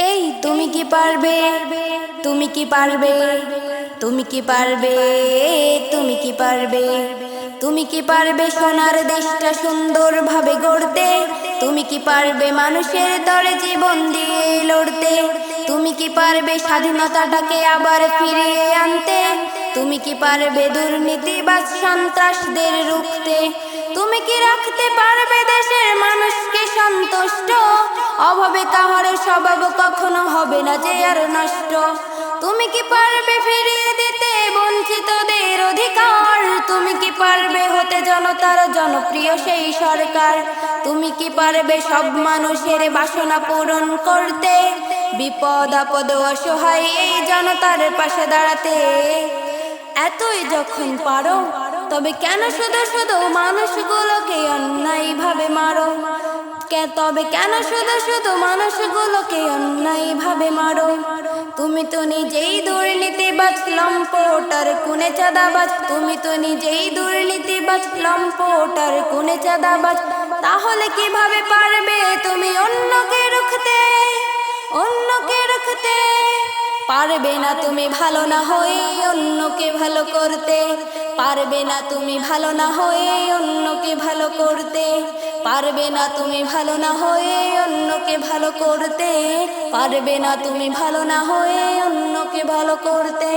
এই, তুমি কি পারবে? তুমি কি পারবে? তুমি কি পারবে? তুমি কি পারবে? তুমি কি পারবে সোনার দেশটা সুন্দরভাবে গড়তে? তুমি কি পারবে মানুষের দরে জীবন দিয়ে লড়তে? তুমি কি পারবে স্বাধীনতাটাকে আবার ফিরিয়ে আনতে? তুমি কি পারবে দুর্নীতি বা সন্ত্রাসদের রুখতে? তুমি কি রাখতে পারবে দেশের মানুষকে অভাবে কাহারও স্বভাব কখনো হবে না যে আর নষ্ট। তুমি কি পারবে ফিরিয়ে দিতে বঞ্চিতদের অধিকার? তুমি কি পারবে হতে জনতার জনপ্রিয় সেই সরকার? তুমি কি পারবে সব মানুষের বাসনা পূরণ করতে? বিপদ, আপদ অসহায় এই জনতার পাশে দাঁড়াতে। এতই যখন পারো, তবে কেন শুধু শুধু মানুষগুলোকে অন্যায় ভাবে মারো? কে? তবে কেন শুধু শুধু মানুষগুলোকে অন্যায় ভাবে মারো? তুমি তো নিজেই দুর্নীতিবাজ, লম্পটার কুনে চাঁদাবাজ। তুমি তো নিজেই দুর্নীতিবাজ, লম্পটার কুনে চাঁদাবাজ। তাহলে কীভাবে পারবে তুমি অন্যকে রুখতে? অন্যকে রুখতে? পারবে না তুমি ভালো না হয়ে অন্যকে ভালো করতে। পারবে না তুমি ভালো না হয়ে অন্যকে ভালো করতে। পারবে না তুমি ভালো না হয়ে অন্যকে ভালো করতে। পারবে না তুমি ভালো না হয়ে অন্যকে ভালো করতে।